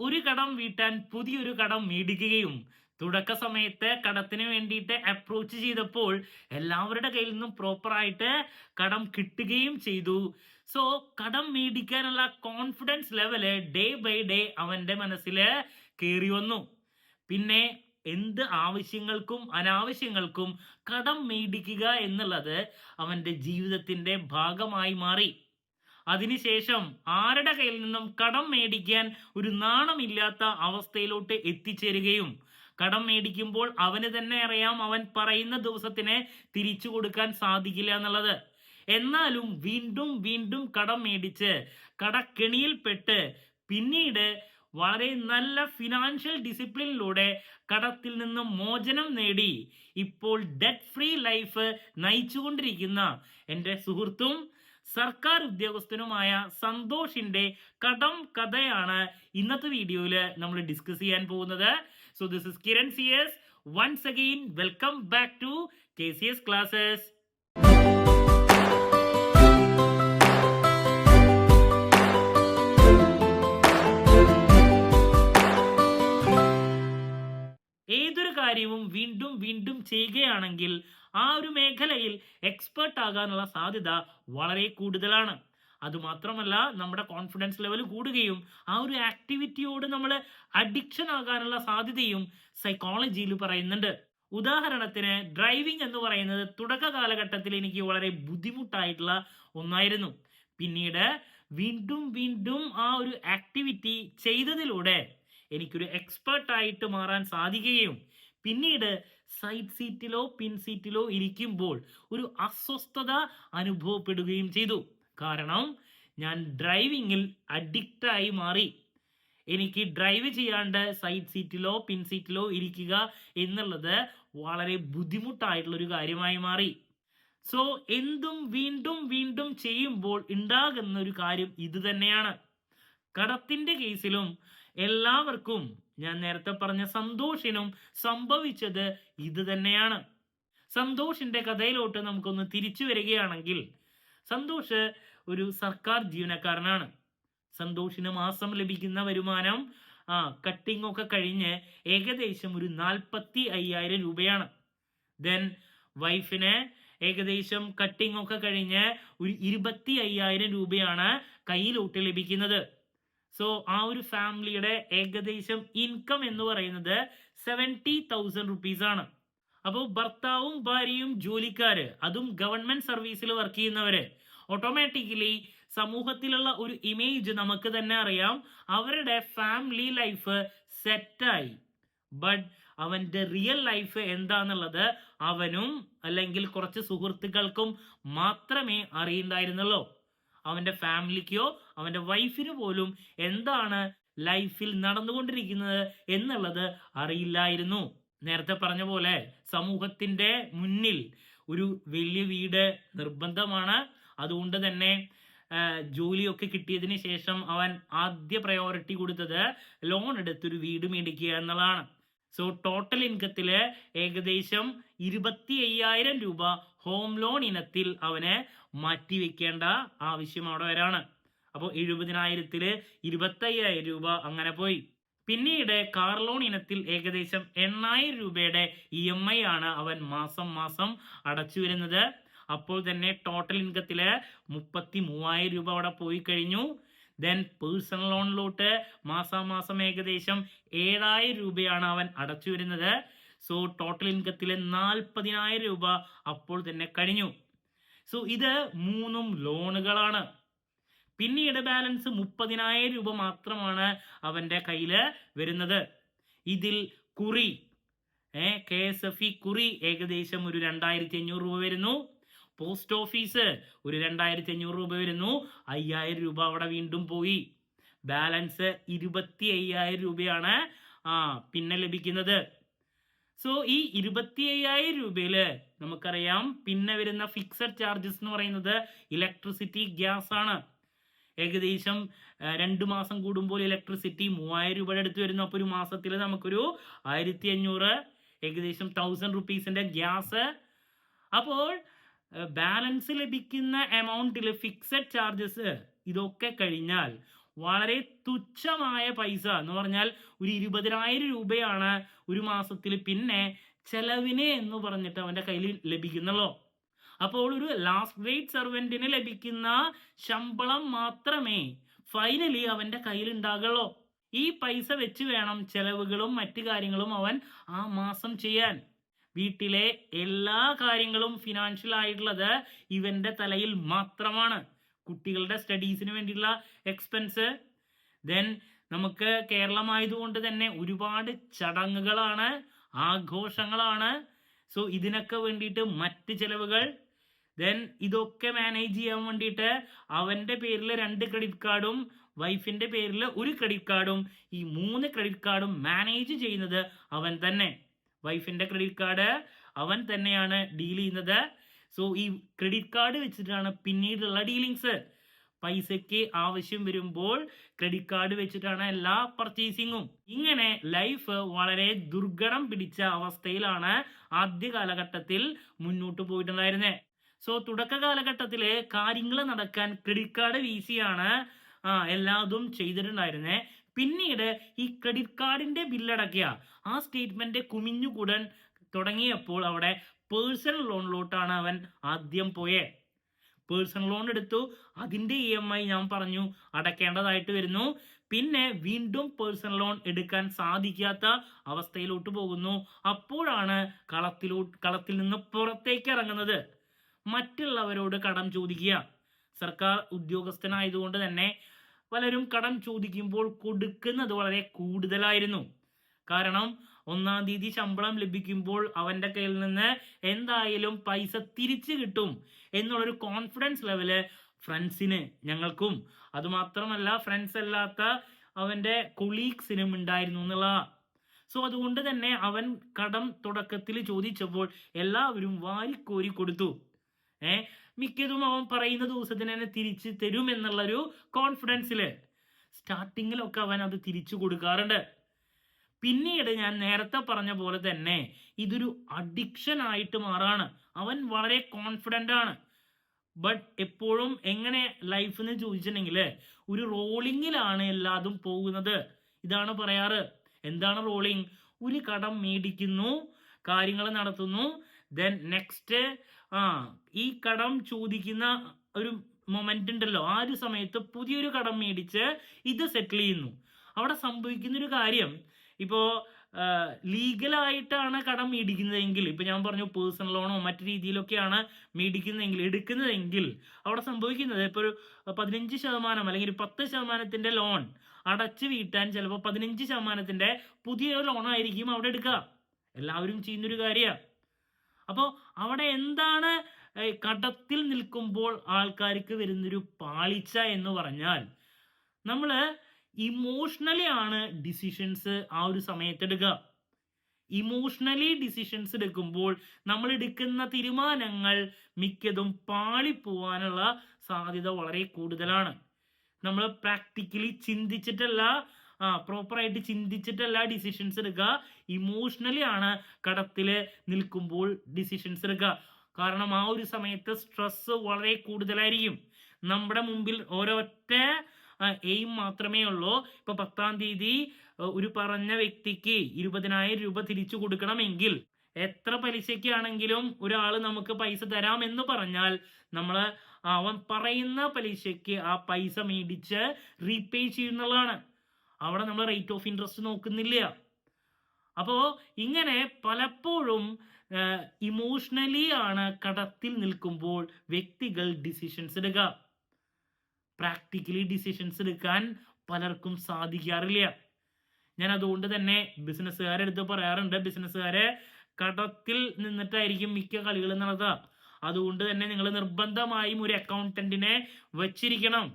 ഒരു കടം വീട്ടാൻ പുതിയൊരു കടം മേടിക്കുകയും തുടക്ക സമയത്ത് കടത്തിന് വേണ്ടിയിട്ട് അപ്രോച്ച് ചെയ്തപ്പോൾ എല്ലാവരുടെ കയ്യിൽ നിന്നും പ്രോപ്പറായിട്ട് കടം കിട്ടുകയും ചെയ്തു. സോ കടം മേടിക്കാനുള്ള confidence level day by day അവന്റെ മനസ്സിൽ കയറി വന്നു. പിന്നെ എന്ത് ആവശ്യങ്ങൾക്കും അനാവശ്യങ്ങൾക്കും കടം മേടിക്കുക എന്നുള്ളത് അവന്റെ ജീവിതത്തിന്റെ ഭാഗമായി മാറി. അതിനുശേഷം ആരുടെ കയ്യിൽ നിന്നും കടം മേടിക്കാൻ ഒരു നാണമില്ലാത്ത അവസ്ഥയിലോട്ട് എത്തിച്ചേരുകയും കടം മേടിക്കുമ്പോൾ അവന് തന്നെ അറിയാം അവൻ പറയുന്ന ദിവസത്തിനെ തിരിച്ചു കൊടുക്കാൻ സാധിക്കില്ല എന്നുള്ളത്. എന്നാലും വീണ്ടും വീണ്ടും കടം മേടിച്ച് കടക്കെണിയിൽപ്പെട്ട് പിന്നീട് വളരെ നല്ല ഫിനാൻഷ്യൽ ഡിസിപ്ലിനിലൂടെ കടത്തിൽ നിന്ന് മോചനം നേടി ഇപ്പോൾ ഡെറ്റ് ഫ്രീ ലൈഫ് നയിച്ചുകൊണ്ടിരിക്കുന്ന എന്റെ സുഹൃത്തും സർക്കാർ ഉദ്യോഗസ്ഥനുമായ സന്തോഷിന്റെ കടം കഥയാണ് ഇന്നത്തെ വീഡിയോയിൽ നമ്മൾ ഡിസ്കസ് ചെയ്യാൻ പോകുന്നത്. So this is Kiran C S once again welcome back to K C S classes ഏതൊരു കാര്യവും വീണ്ടും വീണ്ടും ചെയ്യുകയാണെങ്കിൽ ആ ഒരു മേഖലയിൽ എക്സ്പേർട്ട് ആകാനുള്ള സാധ്യത വളരെ കൂടുതലാണ്. അതുമാത്രമല്ല നമ്മുടെ കോൺഫിഡൻസ് ലെവൽ കൂടുകയും ആ ഒരു ആക്ടിവിറ്റിയോട് നമ്മൾ അഡിക്ഷൻ ആകാനുള്ള സാധ്യതയും സൈക്കോളജിയിൽ പറയുന്നുണ്ട്. ഉദാഹരണത്തിന് ഡ്രൈവിംഗ് എന്ന് പറയുന്നത് തുടക്ക കാലഘട്ടത്തിൽ എനിക്ക് വളരെ ബുദ്ധിമുട്ടായിട്ടുള്ള ഒന്നായിരുന്നു. പിന്നീട് വീണ്ടും വീണ്ടും ആ ഒരു ആക്ടിവിറ്റി ചെയ്തതിലൂടെ എനിക്കൊരു എക്സ്പേർട്ട് ആയിട്ട് മാറാൻ സാധിക്കുകയും പിന്നീട് സൈഡ് സീറ്റിലോ പിൻ സീറ്റിലോ ഇരിക്കുമ്പോൾ ഒരു അസ്വസ്ഥത അനുഭവപ്പെടുകയും ചെയ്തു. കാരണം ഞാൻ ഡ്രൈവിങ്ങിൽ അഡിക്റ്റായി മാറി. എനിക്ക് ഡ്രൈവ് ചെയ്യാണ്ട് സൈഡ് സീറ്റിലോ പിൻ സീറ്റിലോ ഇരിക്കുക എന്നുള്ളത് വളരെ ബുദ്ധിമുട്ടായിട്ടുള്ള ഒരു കാര്യമായി മാറി. സോ എന്തും വീണ്ടും വീണ്ടും ചെയ്യുമ്പോൾ ഉണ്ടാകുന്ന ഒരു കാര്യം ഇത് തന്നെയാണ് കടത്തിന്റെ കേസിലും എല്ലാവർക്കും ഞാൻ നേരത്തെ പറഞ്ഞ സന്തോഷിനും സംഭവിച്ചത് ഇത് തന്നെയാണ്. സന്തോഷിന്റെ കഥയിലോട്ട് നമുക്കൊന്ന് തിരിച്ചു വരികയാണെങ്കിൽ സന്തോഷ് ഒരു സർക്കാർ ജീവനക്കാരനാണ്. സന്തോഷിന് മാസം ലഭിക്കുന്ന വരുമാനം ആ കട്ടിംഗ് ഒക്കെ കഴിഞ്ഞ് ഏകദേശം ഒരു നാൽപ്പത്തി അയ്യായിരം രൂപയാണ്. ദെൻ വൈഫിന് ഏകദേശം കട്ടിംഗ് ഒക്കെ കഴിഞ്ഞ് ഒരു ഇരുപത്തി അയ്യായിരം രൂപയാണ് കയ്യിലോട്ട് ലഭിക്കുന്നത്. സോ ആ ഒരു ഫാമിലിയുടെ ഏകദേശം ഇൻകം എന്ന് പറയുന്നത് സെവന്റി തൗസൻഡ് റുപ്പീസ് ആണ്. അപ്പോൾ ഭർത്താവും ഭാര്യയും ജോലിക്കാര് അതും ഗവൺമെന്റ് സർവീസിൽ വർക്ക് ചെയ്യുന്നവര് ഓട്ടോമാറ്റിക്കലി സമൂഹത്തിലുള്ള ഒരു ഇമേജ് നമുക്ക് തന്നെ അറിയാം. അവരുടെ ഫാമിലി ലൈഫ് സെറ്റായി ബട്ട് അവന്റെ റിയൽ ലൈഫ് എന്താന്നുള്ളത് അവനും അല്ലെങ്കിൽ കുറച്ച് സുഹൃത്തുക്കൾക്കും മാത്രമേ അറിയണ്ടായിരുന്നുള്ളൂ. അവന്റെ ഫാമിലിക്കോ അവന്റെ വൈഫിന് പോലും എന്താണ് ലൈഫിൽ നടന്നുകൊണ്ടിരിക്കുന്നത് എന്നുള്ളത് അറിയില്ലായിരുന്നു. നേരത്തെ പറഞ്ഞ പോലെ സമൂഹത്തിന്റെ മുന്നിൽ ഒരു വലിയ വീട് നിർബന്ധമാണ്. അതുകൊണ്ട് തന്നെ ജോലിയൊക്കെ കിട്ടിയതിന് ശേഷം അവൻ ആദ്യ പ്രയോറിറ്റി കൊടുത്തത് ലോൺ എടുത്തൊരു വീട് മേടിക്കുക എന്നുള്ളതാണ്. സോ ടോട്ടൽ ഇൻകത്തിൽ ഏകദേശം ഇരുപത്തി അയ്യായിരം രൂപ ഹോം ലോൺ ഇനത്തിൽ അവന് മാറ്റിവെക്കേണ്ട ആവശ്യം അവിടെ വരാണ്. അപ്പോൾ എഴുപതിനായിരത്തിൽ ഇരുപത്തയ്യായിരം രൂപ അങ്ങനെ പോയി. പിന്നീട് കാർ ലോൺ ഇനത്തിൽ ഏകദേശം എണ്ണായിരം രൂപയുടെ ഇ എം ഐ ആണ് അവൻ മാസം മാസം അടച്ചു വരുന്നത്. അപ്പോൾ തന്നെ ടോട്ടൽ ഇൻകത്തിൽ മുപ്പത്തി മൂവായിരം രൂപ അവിടെ പോയി കഴിഞ്ഞു. ദെൻ പേഴ്സണൽ ലോണിലോട്ട് മാസാമാസം ഏകദേശം ഏഴായിരം രൂപയാണ് അവൻ അടച്ചു വരുന്നത്. സോ ടോട്ടൽ ഇൻകത്തിലെ നാൽപ്പതിനായിരം രൂപ അപ്പോൾ തന്നെ കഴിഞ്ഞു. സോ ഇത് മൂന്നും ലോണുകളാണ് പിന്നീട് ബാലൻസ് മുപ്പതിനായിരം രൂപ മാത്രമാണ് അവന്റെ കയ്യിൽ വരുന്നത്. ഇതിൽ കുറി ഏ കെ എസ് എഫ് ഇ കുറി ഏകദേശം ഒരു രണ്ടായിരത്തി അഞ്ഞൂറ് രൂപ വരുന്നു. പോസ്റ്റ് ഓഫീസ് ഒരു രണ്ടായിരത്തി അഞ്ഞൂറ് രൂപ വരുന്നു. അയ്യായിരം രൂപ അവിടെ വീണ്ടും പോയി. ബാലൻസ് ഇരുപത്തി അയ്യായിരം രൂപയാണ് ആ പിന്നെ ലഭിക്കുന്നത്. സോ ഈ ഇരുപത്തി അയ്യായിരം രൂപയിൽ നമുക്കറിയാം പിന്നെ വരുന്ന ഫിക്സഡ് ചാർജസ് എന്ന് പറയുന്നത് ഇലക്ട്രിസിറ്റി ഗ്യാസ് ആണ്. ഏകദേശം രണ്ടു മാസം കൂടുമ്പോൾ ഇലക്ട്രിസിറ്റി മൂവായിരം രൂപയുടെ അടുത്ത് വരുന്നു. അപ്പോൾ ഒരു മാസത്തിൽ നമുക്കൊരു ആയിരത്തി അഞ്ഞൂറ് ഏകദേശം തൗസൻഡ് റുപ്പീസിന്റെ ഗ്യാസ്. അപ്പോൾ ബാലൻസ് ലഭിക്കുന്ന എമൗണ്ടിൽ ഫിക്സഡ് ചാർജസ് ഇതൊക്കെ കഴിഞ്ഞാൽ വളരെ തുച്ഛമായ പൈസ എന്ന് പറഞ്ഞാൽ ഒരു ഇരുപതിനായിരം രൂപയാണ് ഒരു മാസത്തിൽ പിന്നെ ചെലവിന് എന്ന് പറഞ്ഞിട്ട് അവന്റെ കയ്യിൽ ലഭിക്കുന്നുള്ളൂ. അപ്പോൾ ഒരു ലാസ്റ്റ് ഗ്രേഡ് സെർവന്റിന് ലഭിക്കുന്ന ശമ്പളം മാത്രമേ ഫൈനലി അവന്റെ കയ്യിൽ ഉണ്ടാകുള്ളൂ. ഈ പൈസ വെച്ച് വേണം ചെലവുകളും മറ്റു കാര്യങ്ങളും അവൻ ആ മാസം ചെയ്യാൻ. വീട്ടിലെ എല്ലാ കാര്യങ്ങളും ഫിനാൻഷ്യൽ ആയിട്ടുള്ളത് ഇവന്റെ തലയിൽ മാത്രമാണ്. കുട്ടികളുടെ സ്റ്റഡീസിന് വേണ്ടിയിട്ടുള്ള എക്സ്പെൻസ്. ദെൻ നമുക്ക് കേരളമായതുകൊണ്ട് തന്നെ ഒരുപാട് ചടങ്ങുകളാണ് ആഘോഷങ്ങളാണ്. സോ ഇതിനൊക്കെ വേണ്ടിയിട്ട് മറ്റ് ചിലവുകൾ. ദെൻ ഇതൊക്കെ മാനേജ് ചെയ്യാൻ വേണ്ടിയിട്ട് അവന്റെ പേരിൽ രണ്ട് ക്രെഡിറ്റ് കാർഡും വൈഫിന്റെ പേരിൽ ഒരു ക്രെഡിറ്റ് കാർഡും ഈ മൂന്ന് ക്രെഡിറ്റ് കാർഡും മാനേജ് ചെയ്യുന്നത് അവൻ തന്നെ. വൈഫിന്റെ ക്രെഡിറ്റ് കാർഡ് അവൻ തന്നെയാണ് ഡീൽ ചെയ്യുന്നത്. സോ ഈ ക്രെഡിറ്റ് കാർഡ് വെച്ചിട്ടാണ് പിന്നീടുള്ള ഡീലിങ്സ് പൈസയ്ക്ക് ആവശ്യം വരുമ്പോൾ ക്രെഡിറ്റ് കാർഡ് വെച്ചിട്ടാണ് എല്ലാ പർച്ചേസിങ്ങും ഇങ്ങനെ ലൈഫ് വളരെ ദുർഘടം പിടിച്ച അവസ്ഥയിലാണ് ആദ്യ കാലഘട്ടത്തിൽ മുന്നോട്ട് പോയിട്ടുണ്ടായിരുന്നത് സോ തുടക്ക കാലഘട്ടത്തിൽ കാര്യങ്ങൾ നടക്കാൻ ക്രെഡിറ്റ് കാർഡ് വീസിയാണ് ആ എല്ലാതും ചെയ്തിട്ടുണ്ടായിരുന്നത് പിന്നീട് ഈ ക്രെഡിറ്റ് കാർഡിന്റെ ബില്ലടക്കിയ ആ സ്റ്റേറ്റ്മെന്റ് കുമിഞ്ഞുകൂടാൻ തുടങ്ങിയപ്പോൾ അവിടെ പേഴ്സണൽ ലോണിലോട്ടാണ് അവൻ ആദ്യം പോയേ. പേഴ്സണൽ ലോൺ എടുത്തു. അതിന്റെ ഇ എം ഐ ഞാൻ പറഞ്ഞു അടയ്ക്കേണ്ടതായിട്ട് വരുന്നു. പിന്നെ വീണ്ടും പേഴ്സണൽ ലോൺ എടുക്കാൻ സാധിക്കാത്ത അവസ്ഥയിലോട്ട് പോകുന്നു. അപ്പോഴാണ് കളത്തിലോട്ട് കളത്തിൽ നിന്ന് പുറത്തേക്ക് ഇറങ്ങുന്നത്. മറ്റുള്ളവരോട് കടം ചോദിക്കുക. സർക്കാർ ഉദ്യോഗസ്ഥനായതുകൊണ്ട് തന്നെ പലരും കടം ചോദിക്കുമ്പോൾ കൊടുക്കുന്നത് വളരെ കൂടുതലായിരുന്നു. കാരണം ഒന്നാം തീയതി ശമ്പളം ലഭിക്കുമ്പോൾ അവന്റെ കയ്യിൽ നിന്ന് എന്തായാലും പൈസ തിരിച്ചു കിട്ടും എന്നുള്ളൊരു കോൺഫിഡൻസ് ലെവൽ ഫ്രണ്ട്സിന് ഞങ്ങൾക്കും. അതുമാത്രമല്ല ഫ്രണ്ട്സ് അല്ലാത്ത അവന്റെ കൊളീഗ്സിനും ഉണ്ടായിരുന്നു എന്നുള്ള. സോ അതുകൊണ്ട് തന്നെ അവൻ കടം തുടക്കത്തിൽ ചോദിച്ചപ്പോൾ എല്ലാവരും വാരിക്കോരി കൊടുത്തു. ഏ മിക്കതും അവൻ പറയുന്ന ദിവസത്തിന് തന്നെ തിരിച്ചു തരും എന്നുള്ളൊരു കോൺഫിഡൻസിൽ സ്റ്റാർട്ടിങ്ങിലൊക്കെ അവൻ അത് തിരിച്ചു കൊടുക്കാറുണ്ട്. പിന്നീട് ഞാൻ നേരത്തെ പറഞ്ഞ പോലെ തന്നെ ഇതൊരു അഡിക്ഷൻ ആയിട്ട് മാറാണ്. അവൻ വളരെ കോൺഫിഡന്റ് ആണ്. ബട്ട് എപ്പോഴും എങ്ങനെ ലൈഫ് എന്ന് ചോദിച്ചിട്ടുണ്ടെങ്കിൽ ഒരു റോളിങ്ങിലാണ് എല്ലാതും പോകുന്നത്. ഇതാണ് പറയാറ്. എന്താണ് റോളിങ് ഒരു കടം മേടിക്കുന്നു കാര്യങ്ങൾ നടത്തുന്നു. ദെൻ നെക്സ്റ്റ് ആ ഈ കടം ചോദിക്കുന്ന ഒരു മൊമെന്റ് ഉണ്ടല്ലോ. ആ ഒരു സമയത്ത് പുതിയൊരു കടം മേടിച്ച് ഇത് സെറ്റിൽ ചെയ്യുന്നു. അവിടെ സംഭവിക്കുന്ന ഒരു കാര്യം ഇപ്പോ ലീഗലായിട്ടാണ് കടം മേടിക്കുന്നതെങ്കിൽ ഇപ്പൊ ഞാൻ പറഞ്ഞു പേഴ്സണൽ ലോണോ മറ്റു രീതിയിലൊക്കെയാണ് മേടിക്കുന്നതെങ്കിൽ എടുക്കുന്നതെങ്കിൽ അവിടെ സംഭവിക്കുന്നത് ഇപ്പൊ ഒരു പതിനഞ്ച് ശതമാനം അല്ലെങ്കിൽ ഒരു പത്ത് ശതമാനത്തിന്റെ ലോൺ അടച്ചു വീട്ടാൻ ചിലപ്പോൾ പതിനഞ്ച് ശതമാനത്തിന്റെ പുതിയ ലോണായിരിക്കും അവിടെ എടുക്കുക. എല്ലാവരും ചെയ്യുന്നൊരു കാര്യമാണ് അപ്പോൾ അവിടെ എന്താണ് കടത്തിൽ നിൽക്കുമ്പോൾ ആൾക്കാർക്ക് വരുന്നൊരു പാളിച്ച എന്ന് പറഞ്ഞാൽ നമ്മൾ ഇമോഷണലി ആണ് ഡിസിഷൻസ് ആ ഒരു സമയത്ത് എടുക്കുക ഇമോഷണലി ഡിസിഷൻസ് എടുക്കുമ്പോൾ നമ്മൾ എടുക്കുന്ന തീരുമാനങ്ങൾ മിക്കതും പാളിപ്പോവാനുള്ള സാധ്യത വളരെ കൂടുതലാണ്. നമ്മൾ പ്രാക്ടിക്കലി ചിന്തിച്ചിട്ടല്ല പ്രോപ്പറായിട്ട് ചിന്തിച്ചിട്ടല്ല ഡിസിഷൻസ് എടുക്കുക ഇമോഷണലി ആണ് കടത്തിൽ നിൽക്കുമ്പോൾ ഡിസിഷൻസ് എടുക്കുക കാരണം ആ ഒരു സമയത്ത് സ്ട്രെസ് വളരെ കൂടുതലായിരിക്കും. നമ്മുടെ മുമ്പിൽ ഒരൊറ്റ എയിം മാത്രമേ ഉള്ളൂ. ഇപ്പൊ പത്താം തീയതി ഒരു പറഞ്ഞ വ്യക്തിക്ക് ഇരുപതിനായിരം രൂപ തിരിച്ചു കൊടുക്കണമെങ്കിൽ എത്ര പലിശയ്ക്കാണെങ്കിലും ഒരാൾ നമുക്ക് പൈസ തരാം എന്ന് പറഞ്ഞാൽ നമ്മൾ അവൻ പറയുന്ന പലിശയ്ക്ക് ആ പൈസ മേടിച്ച് റീപേ ചെയ്യുന്നതാണ്. അവിടെ നമ്മൾ റേറ്റ് ഓഫ് ഇൻട്രസ്റ്റ് നോക്കുന്നില്ല. അപ്പോൾ ഇങ്ങനെ പലപ്പോഴും ഇമോഷണലി ആണ് കടത്തിൽ നിൽക്കുമ്പോൾ വ്യക്തികൾ ഡിസിഷൻസ് എടുക്കുക. പ്രാക്ടിക്കലി ഡിസിഷൻസ് എടുക്കാൻ പലർക്കും സാധിക്കാറില്ല. ഞാൻ അതുകൊണ്ട് തന്നെ ബിസിനസ്സുകാരെ അടുത്ത് പറയാറുണ്ട്. ബിസിനസ്സുകാരെ കടത്തിൽ നിന്നിട്ടായിരിക്കും മിക്ക കളികൾ നടത്തുക അതുകൊണ്ട് തന്നെ നിങ്ങൾ നിർബന്ധമായും ഒരു അക്കൗണ്ടന്റിനെ വച്ചിരിക്കണം.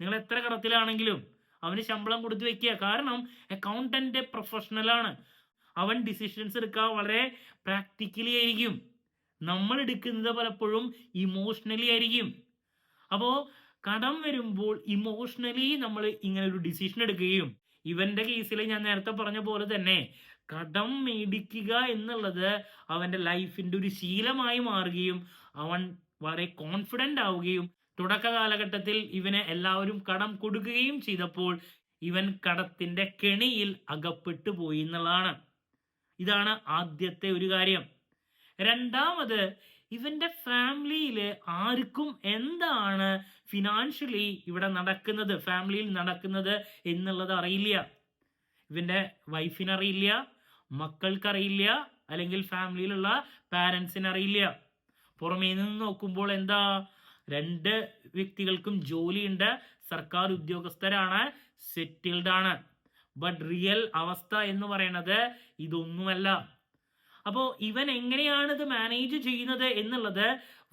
നിങ്ങൾ എത്ര കടത്തിലാണെങ്കിലും അവന് ശമ്പളം കൊടുത്തു വെക്കുക. കാരണം അക്കൗണ്ടന്റ് പ്രൊഫഷണലാണ് അവൻ ഡിസിഷൻസ് എടുക്കാൻ വളരെ പ്രാക്ടിക്കലി ആയിരിക്കും. നമ്മൾ എടുക്കുന്നത് പലപ്പോഴും ഇമോഷണലി ആയിരിക്കും. അപ്പോൾ കടം വരുമ്പോൾ ഇമോഷണലി നമ്മൾ ഇങ്ങനെ ഒരു ഡിസിഷൻ എടുക്കുകയും ഇവന്റെ കേസിൽ ഞാൻ നേരത്തെ പറഞ്ഞ പോലെ തന്നെ കടം മേടിക്കുക എന്നുള്ളത് അവന്റെ ലൈഫിന്റെ ഒരു ശീലമായി മാറുകയും അവൻ വളരെ കോൺഫിഡന്റ് ആവുകയും തുടക്ക കാലഘട്ടത്തിൽ ഇവന് എല്ലാവരും കടം കൊടുക്കുകയും ചെയ്തപ്പോൾ ഇവൻ കടത്തിന്റെ കെണിയിൽ അകപ്പെട്ടു പോയി എന്നുള്ളതാണ്. ഇതാണ് ആദ്യത്തെ ഒരു കാര്യം. രണ്ടാമത് ഇവന്റെ ഫാമിലിയിൽ ആർക്കും എന്താണ് ഫിനാൻഷ്യലി ഇവിടെ നടക്കുന്നത്? ഫാമിലിയിൽ നടക്കുന്നത് എന്നുള്ളത് അറിയില്ല. ഇവന്റെ വൈഫിന് അറിയില്ല മക്കൾക്കറിയില്ല അല്ലെങ്കിൽ ഫാമിലിയിലുള്ള പാരൻസിനറിയില്ല പുറമേ നിന്ന് നോക്കുമ്പോൾ എന്താ? രണ്ട് വ്യക്തികൾക്കും ജോലിയുണ്ട് സർക്കാർ ഉദ്യോഗസ്ഥരാണ് സെറ്റിൽഡ് ആണ്. ബട്ട് റിയൽ അവസ്ഥ എന്ന് പറയുന്നത് ഇതൊന്നുമല്ല. അപ്പോൾ ഇവൻ എങ്ങനെയാണ് ഇത് മാനേജ് ചെയ്യുന്നത് എന്നുള്ളത്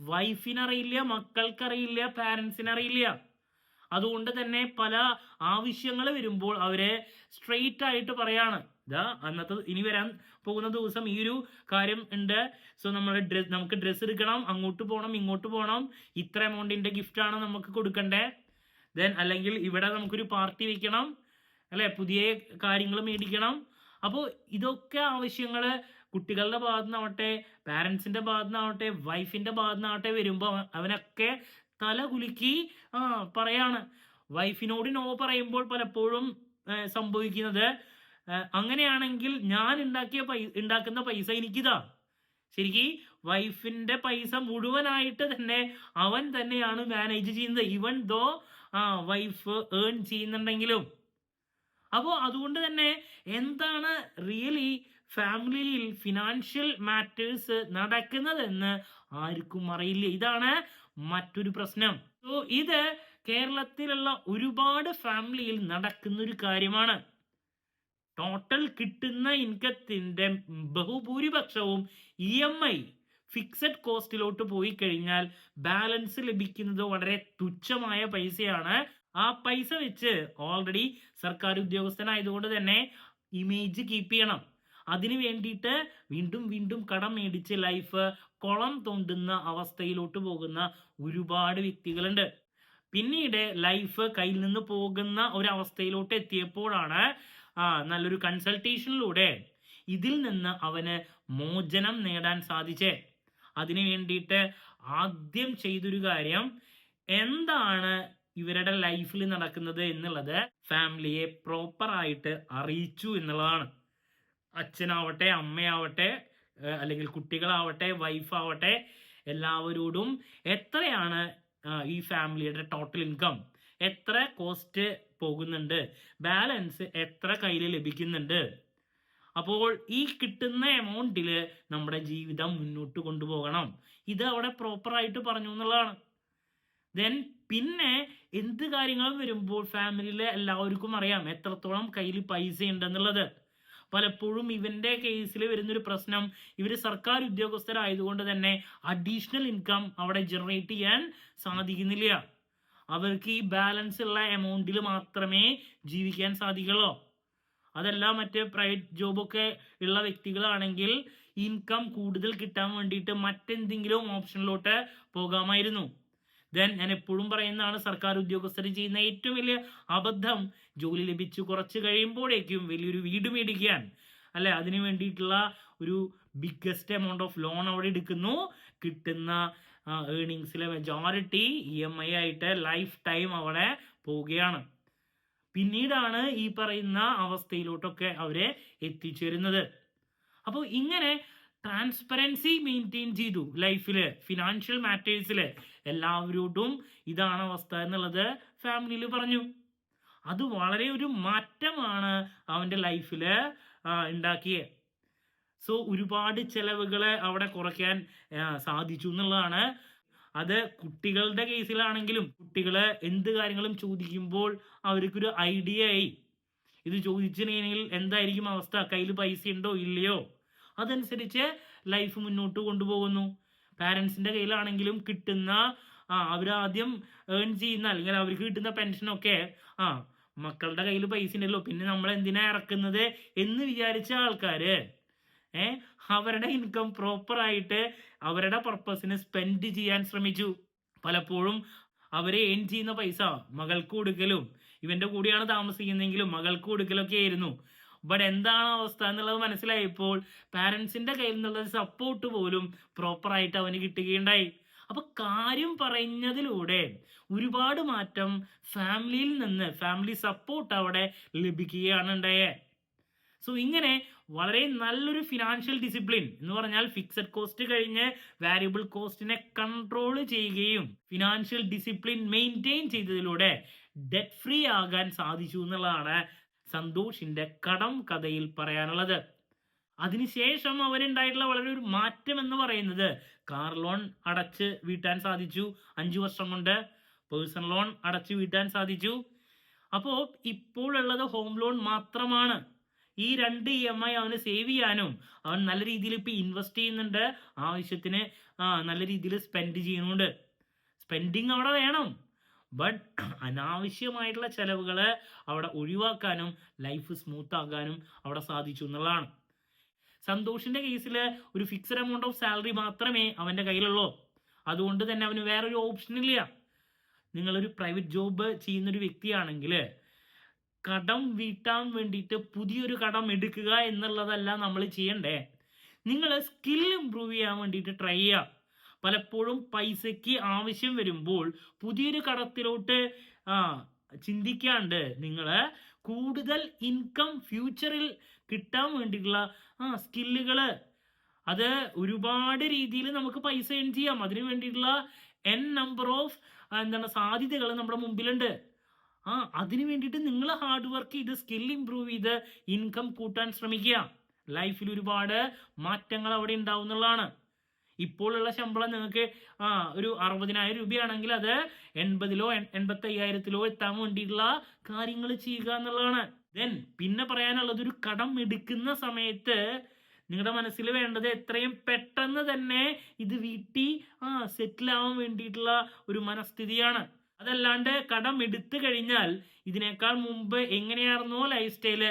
വൈഫിനറിയില്ല മക്കൾക്കറിയില്ല പാരൻസിനറിയില്ല അതുകൊണ്ട് തന്നെ പല ആവശ്യങ്ങൾ വരുമ്പോൾ അവരെ സ്ട്രെയിറ്റ് ആയിട്ട് പറയാണ്. ഇതാ അന്നത്തെ ഇനി വരാൻ പോകുന്ന ദിവസം ഈ ഒരു കാര്യം ഉണ്ട്. സോ നമ്മൾ ഡ്രസ് നമുക്ക് ഡ്രസ്സ് എടുക്കണം അങ്ങോട്ട് പോകണം ഇങ്ങോട്ട് പോകണം ഇത്ര എമൗണ്ടിന്റെ ഗിഫ്റ്റ് ആണ് നമുക്ക് കൊടുക്കണ്ടേ? ദെൻ അല്ലെങ്കിൽ ഇവിടെ നമുക്കൊരു പാർട്ടി വെക്കണം അല്ലെ? പുതിയ കാര്യങ്ങൾ മേടിക്കണം. അപ്പോൾ ഇതൊക്കെ ആവശ്യങ്ങൾ കുട്ടികളുടെ ഭാഗത്തു നിന്നാവട്ടെ പാരൻസിന്റെ ഭാഗത്തു നിന്നാവട്ടെ വൈഫിന്റെ ഭാഗത്തു നിന്നാവട്ടെ വരുമ്പോൾ അവനൊക്കെ തല കുലുക്കി ആ പറയാണ്. വൈഫിനോട് നോ പറയുമ്പോൾ പലപ്പോഴും സംഭവിക്കുന്നത് അങ്ങനെയാണെങ്കിൽ ഞാൻ ഉണ്ടാക്കിയ പൈ ഉണ്ടാക്കുന്ന പൈസ എനിക്കിതാ. ശരിക്കും വൈഫിന്റെ പൈസ മുഴുവനായിട്ട് തന്നെ അവൻ തന്നെയാണ് മാനേജ് ചെയ്യുന്നത് ഇവൻ ദോ ആ വൈഫ് ഏൺ ചെയ്യുന്നുണ്ടെങ്കിലും. അപ്പോൾ അതുകൊണ്ട് തന്നെ എന്താണ് റിയലി ഫാമിലിയിൽ ഫിനാൻഷ്യൽ മാറ്റേഴ്സ് നടക്കുന്നതെന്ന് ആർക്കും അറിയില്ല. ഇതാണ് മറ്റൊരു പ്രശ്നം. സോ ഇത് കേരളത്തിലുള്ള ഒരുപാട് ഫാമിലിയിൽ നടക്കുന്ന ഒരു കാര്യമാണ്. ടോട്ടൽ കിട്ടുന്ന ഇൻകത്തിന്റെ ബഹുഭൂരിപക്ഷവും ഇ എം ഐ ഫിക്സഡ് കോസ്റ്റിലോട്ട് പോയി കഴിഞ്ഞാൽ ബാലൻസ് ലഭിക്കുന്നത് വളരെ തുച്ഛമായ പൈസയാണ്. ആ പൈസ വെച്ച് ഓൾറെഡി സർക്കാർ ഉദ്യോഗസ്ഥനായതുകൊണ്ട് തന്നെ ഇമേജ് കീപ്പ് ചെയ്യണം. അതിനു വേണ്ടിയിട്ട് വീണ്ടും വീണ്ടും കടം മേടിച്ച് ലൈഫ് കൊളം തോണ്ടുന്ന അവസ്ഥയിലോട്ട് പോകുന്ന ഒരുപാട് വ്യക്തികളുണ്ട്. പിന്നീട് ലൈഫ് കയ്യിൽ നിന്ന് പോകുന്ന ഒരവസ്ഥയിലോട്ട് എത്തിയപ്പോഴാണ് നല്ലൊരു കൺസൾട്ടേഷനിലൂടെ ഇതിൽ നിന്ന് അവന് മോചനം നേടാൻ സാധിച്ചേ. അതിനു വേണ്ടിയിട്ട് ആദ്യം ചെയ്തൊരു കാര്യം എന്താണ് ഇവരുടെ ലൈഫിൽ നടക്കുന്നത് എന്നുള്ളത് ഫാമിലിയെ പ്രോപ്പറായിട്ട് അറിയിച്ചു എന്നുള്ളതാണ്. അച്ഛനാവട്ടെ അമ്മയാവട്ടെ അല്ലെങ്കിൽ കുട്ടികളാവട്ടെ വൈഫാവട്ടെ എല്ലാവരോടും എത്രയാണ് ഈ ഫാമിലിയുടെ ടോട്ടൽ ഇൻകം? എത്ര കോസ്റ്റ് പോകുന്നുണ്ട്? ബാലൻസ് എത്ര കയ്യിൽ ലഭിക്കുന്നുണ്ട്? അപ്പോൾ ഈ കിട്ടുന്ന എമൗണ്ടിൽ നമ്മുടെ ജീവിതം മുന്നോട്ട് കൊണ്ടുപോകണം. ഇത് അവിടെ പ്രോപ്പറായിട്ട് പറഞ്ഞു എന്നുള്ളതാണ്. ദെൻ പിന്നെ എന്ത് കാര്യങ്ങളും വരുമ്പോൾ ഫാമിലിയിലെ എല്ലാവർക്കും അറിയാം എത്രത്തോളം കയ്യിൽ പൈസ ഉണ്ടെന്നുള്ളത്. പലപ്പോഴും ഇവന്റെ കേസിൽ വരുന്നൊരു പ്രശ്നം ഇവർ സർക്കാർ ഉദ്യോഗസ്ഥരായതുകൊണ്ട് തന്നെ അഡീഷണൽ ഇൻകം അവിടെ ജനറേറ്റ് ചെയ്യാൻ സാധിക്കുന്നില്ല. അവർക്ക് ഈ ബാലൻസ് ഉള്ള എമൗണ്ടിൽ മാത്രമേ ജീവിക്കാൻ സാധിക്കുള്ളൂ. അതല്ല മറ്റേ പ്രൈവറ്റ് ജോബൊക്കെ ഉള്ള വ്യക്തികളാണെങ്കിൽ ഇൻകം കൂടുതൽ കിട്ടാൻ വേണ്ടിയിട്ട് മറ്റെന്തെങ്കിലും ഓപ്ഷനിലോട്ട് പോകാമായിരുന്നു. ദെൻ ഞാൻ എപ്പോഴും പറയുന്നതാണ് സർക്കാർ ഉദ്യോഗസ്ഥർ ചെയ്യുന്ന ഏറ്റവും വലിയ അബദ്ധം ജോലി ലഭിച്ചു കുറച്ച് കഴിയുമ്പോഴേക്കും വലിയൊരു വീട് മേടിക്കാൻ. അല്ലെ? അതിന് വേണ്ടിയിട്ടുള്ള ഒരു ബിഗ്ഗസ്റ്റ് എമൗണ്ട് ഓഫ് ലോൺ അവിടെ എടുക്കുന്നു. കിട്ടുന്ന ഏണിങ്സിലെ മെജോറിറ്റി ഇ എം ഐ ആയിട്ട് ലൈഫ് ടൈം അവിടെ പോവുകയാണ്. പിന്നീടാണ് ഈ പറയുന്ന അവസ്ഥയിലോട്ടൊക്കെ അവരെ എത്തിച്ചേരുന്നത്. അപ്പോൾ ഇങ്ങനെ ട്രാൻസ്പെറൻസി മെയിന്റെയിൻ ചെയ്തു ലൈഫിൽ ഫിനാൻഷ്യൽ മാറ്റേഴ്സിൽ എല്ലാവരോടും ഇതാണ് അവസ്ഥ എന്നുള്ളത് ഫാമിലിയിൽ പറഞ്ഞു. അത് വളരെ ഒരു മാറ്റമാണ് അവന്റെ ലൈഫിൽ ഉണ്ടാക്കിയത് സോ ഒരുപാട് ചെലവുകൾ അവിടെ കുറയ്ക്കാൻ സാധിച്ചു എന്നുള്ളതാണ്. അത് കുട്ടികളുടെ കേസിലാണെങ്കിലും കുട്ടികളെ എന്ത് കാര്യങ്ങളും ചോദിക്കുമ്പോൾ അവർക്കൊരു ഐഡിയ ആയി. ഇത് ചോദിച്ചിട്ടുണ്ടെങ്കിൽ എന്തായിരിക്കും അവസ്ഥ? കയ്യിൽ പൈസ ഉണ്ടോ? ഇല്ലയോ? അതനുസരിച്ച് ലൈഫ് മുന്നോട്ട് കൊണ്ടുപോകുന്നു. പാരൻസിന്റെ കയ്യിലാണെങ്കിലും കിട്ടുന്ന ആ അവരാദ്യം ഏൺ ചെയ്യുന്ന അല്ലെങ്കിൽ അവർക്ക് കിട്ടുന്ന പെൻഷനൊക്കെ ആ മക്കളുടെ കയ്യിൽ പൈസ ഉണ്ടല്ലോ. പിന്നെ നമ്മൾ എന്തിനാ ഇറക്കുന്നത് എന്ന് വിചാരിച്ച ആൾക്കാര് ഏ അവരുടെ ഇൻകം പ്രോപ്പർ ആയിട്ട് അവരുടെ പർപ്പസിന് സ്പെൻഡ് ചെയ്യാൻ ശ്രമിച്ചു. പലപ്പോഴും അവരെ ഏൺ ചെയ്യുന്ന പൈസ മകൾക്ക് കൊടുക്കലും ഇവന്റെ കൂടെയാണ് താമസിക്കുന്നതെങ്കിലും മകൾക്ക് കൊടുക്കലൊക്കെ ആയിരുന്നു. ബട്ട് എന്താണ് അവസ്ഥ എന്നുള്ളത് മനസ്സിലായപ്പോൾ പാരൻസിന്റെ കയ്യിൽ നിന്നുള്ള സപ്പോർട്ട് പോലും പ്രോപ്പറായിട്ട് അവന് കിട്ടുകയുണ്ടായി. അപ്പൊ കാര്യം പറഞ്ഞതിലൂടെ ഒരുപാട് മാറ്റം ഫാമിലിയിൽ നിന്ന് ഫാമിലി സപ്പോർട്ട് അവിടെ ലഭിക്കുകയാണ് ഉണ്ടായേ. സോ ഇങ്ങനെ വളരെ നല്ലൊരു ഫിനാൻഷ്യൽ ഡിസിപ്ലിൻ എന്ന് പറഞ്ഞാൽ ഫിക്സഡ് കോസ്റ്റ് കഴിഞ്ഞ് വാരിയബിൾ കോസ്റ്റിനെ കൺട്രോൾ ചെയ്യുകയും ഫിനാൻഷ്യൽ ഡിസിപ്ലിൻ മെയിന്റെയിൻ ചെയ്തതിലൂടെ ഡെറ്റ് ഫ്രീ ആകാൻ സാധിച്ചു എന്നുള്ളതാണ് സന്തോഷിന്റെ കടം കഥയിൽ പറയാനുള്ളത്. അതിനുശേഷം അവരുണ്ടായിട്ടുള്ള വളരെ ഒരു മാറ്റം എന്ന് പറയുന്നത് കാർ ലോൺ അടച്ച് വീട്ടാൻ സാധിച്ചു. അഞ്ചു വർഷം കൊണ്ട് പേഴ്സണൽ ലോൺ അടച്ച് വീട്ടാൻ സാധിച്ചു. അപ്പോൾ ഇപ്പോഴുള്ളത് ഹോം ലോൺ മാത്രമാണ്. ഈ രണ്ട് ഇ എം ഐ അവന് സേവ് ചെയ്യാനും അവൻ നല്ല രീതിയിൽ ഇപ്പൊ ഇൻവെസ്റ്റ് ചെയ്യുന്നുണ്ട്. ആവശ്യത്തിന് നല്ല രീതിയിൽ സ്പെൻഡ് ചെയ്യുന്നുണ്ട്. സ്പെൻഡിങ് അവിടെ വേണം. ബട്ട് അനാവശ്യമായിട്ടുള്ള ചിലവുകൾ അവിടെ ഒഴിവാക്കാനും ലൈഫ് സ്മൂത്ത് ആകാനും അവിടെ സാധിച്ചു എന്നുള്ളതാണ്. സന്തോഷിന്റെ കേസിൽ ഒരു ഫിക്സഡ് എമൗണ്ട് ഓഫ് സാലറി മാത്രമേ അവന്റെ കയ്യിലുള്ളൂ. അതുകൊണ്ട് തന്നെ അവന് വേറൊരു ഓപ്ഷൻ ഇല്ല. നിങ്ങളൊരു പ്രൈവറ്റ് ജോബ് ചെയ്യുന്നൊരു വ്യക്തിയാണെങ്കിൽ കടം വീട്ടാൻ വേണ്ടിയിട്ട് പുതിയൊരു കടം എടുക്കുക എന്നുള്ളതല്ല നമ്മൾ ചെയ്യണ്ടേ. നിങ്ങൾ സ്കിൽ ഇമ്പ്രൂവ് ചെയ്യാൻ വേണ്ടിയിട്ട് ട്രൈ ചെയ്യുക. പലപ്പോഴും പൈസയ്ക്ക് ആവശ്യം വരുമ്പോൾ പുതിയൊരു കടത്തിലോട്ട് ആ ചിന്തിക്കാണ്ട് നിങ്ങൾ കൂടുതൽ ഇൻകം ഫ്യൂച്ചറിൽ കിട്ടാൻ വേണ്ടിയിട്ടുള്ള ആ സ്കില്ലുകൾ അത് ഒരുപാട് രീതിയിൽ നമുക്ക് പൈസ ഏൺ ചെയ്യാം. അതിന് വേണ്ടിയിട്ടുള്ള എൻ നമ്പർ ഓഫ് എന്താണ് സാധ്യതകൾ നമ്മുടെ മുമ്പിലുണ്ട്. ആ അതിന് വേണ്ടിയിട്ട് നിങ്ങൾ ഹാർഡ് വർക്ക് ചെയ്ത് സ്കിൽ ഇമ്പ്രൂവ് ചെയ്ത് ഇൻകം കൂട്ടാൻ ശ്രമിക്കുക. ലൈഫിൽ ഒരുപാട് മാറ്റങ്ങൾ അവിടെ ഉണ്ടാവും എന്നുള്ളതാണ്. ഇപ്പോഴുള്ള ശമ്പളം നിങ്ങൾക്ക് ആ ഒരു അറുപതിനായിരം രൂപയാണെങ്കിൽ അത് എൺപതിലോ എൺപത്തി അയ്യായിരത്തിലോ എത്താൻ വേണ്ടിയിട്ടുള്ള കാര്യങ്ങൾ ചെയ്യുക എന്നുള്ളതാണ്. ദെൻ പിന്നെ പറയാനുള്ളത് ഒരു കടം എടുക്കുന്ന സമയത്ത് നിങ്ങളുടെ മനസ്സിൽ വേണ്ടത് എത്രയും പെട്ടെന്ന് തന്നെ ഇത് വീട്ടി ആ സെറ്റിൽ ആവാൻ വേണ്ടിയിട്ടുള്ള ഒരു മനസ്ഥിതിയാണ്. അതല്ലാണ്ട് കടം എടുത്തു കഴിഞ്ഞാൽ ഇതിനേക്കാൾ മുമ്പ് എങ്ങനെയായിരുന്നോ ലൈഫ് സ്റ്റൈൽ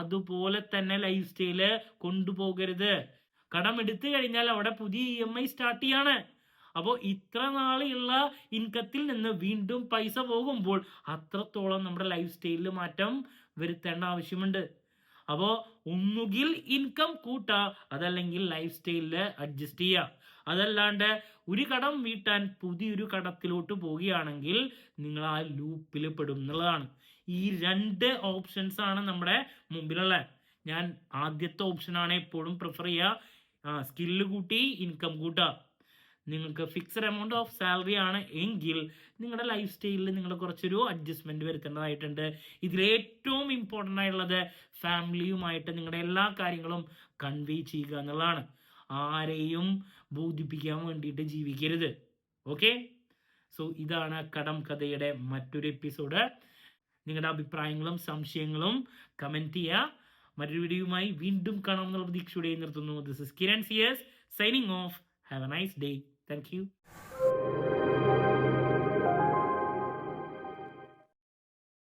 അതുപോലെ തന്നെ ലൈഫ് സ്റ്റൈൽ കൊണ്ടുപോകരുത്. കടം എടുത്തു കഴിഞ്ഞാൽ അവിടെ പുതിയ ഇ എം ഐ സ്റ്റാർട്ട് ചെയ്യാണ്. അപ്പോൾ ഇത്ര നാളെയുള്ള ഇൻകത്തിൽ നിന്ന് വീണ്ടും പൈസ പോകുമ്പോൾ അത്രത്തോളം നമ്മുടെ ലൈഫ് സ്റ്റൈലിൽ മാറ്റം വരുത്തേണ്ട ആവശ്യമുണ്ട്. അപ്പോൾ ഒന്നുകിൽ ഇൻകം കൂട്ടുക അതല്ലെങ്കിൽ ലൈഫ് സ്റ്റൈലിൽ അഡ്ജസ്റ്റ് ചെയ്യുക അതല്ലാണ്ട് ഒരു കടം വീട്ടാൻ പുതിയൊരു കടത്തിലോട്ട് പോവുകയാണെങ്കിൽ നിങ്ങൾ ആ ലൂപ്പിൽ പെടും എന്നുള്ളതാണ്. ഈ രണ്ട് ഓപ്ഷൻസ് ആണ് നമ്മുടെ മുമ്പിലുള്ളത്. ഞാൻ ആദ്യത്തെ ഓപ്ഷനാണ് എപ്പോഴും പ്രിഫർ ചെയ്യുക. സ്കില്ല് കൂട്ടി ഇൻകം കൂട്ടുക നിങ്ങൾക്ക് ഫിക്സഡ് എമൗണ്ട് ഓഫ് സാലറി ആണ് എങ്കിൽ നിങ്ങളുടെ ലൈഫ് സ്റ്റൈലിൽ നിങ്ങൾ കുറച്ചൊരു അഡ്ജസ്റ്റ്മെന്റ് വരുത്തേണ്ടതായിട്ടുണ്ട്. ഇതിൽ ഏറ്റവും ഇമ്പോർട്ടന്റ് ആയിട്ടുള്ളത് ഫാമിലിയുമായിട്ട് നിങ്ങളുടെ എല്ലാ കാര്യങ്ങളും കൺവേ ചെയ്യുക എന്നുള്ളതാണ്. ആരെയും ബോധിപ്പിക്കാൻ വേണ്ടിയിട്ട് ജീവിക്കരുത്. ഓക്കെ സോ ഇതാണ് കടം കഥയുടെ മറ്റൊരു എപ്പിസോഡ് നിങ്ങളുടെ അഭിപ്രായങ്ങളും സംശയങ്ങളും കമന്റ് ചെയ്യുക. മറ്റൊരു വീഡിയോയുമായി വീണ്ടും കാണാം എന്നുള്ള പ്രതീക്ഷയോടെ നിർത്തുന്നു. This is Kiran C S signing off have a nice day thank you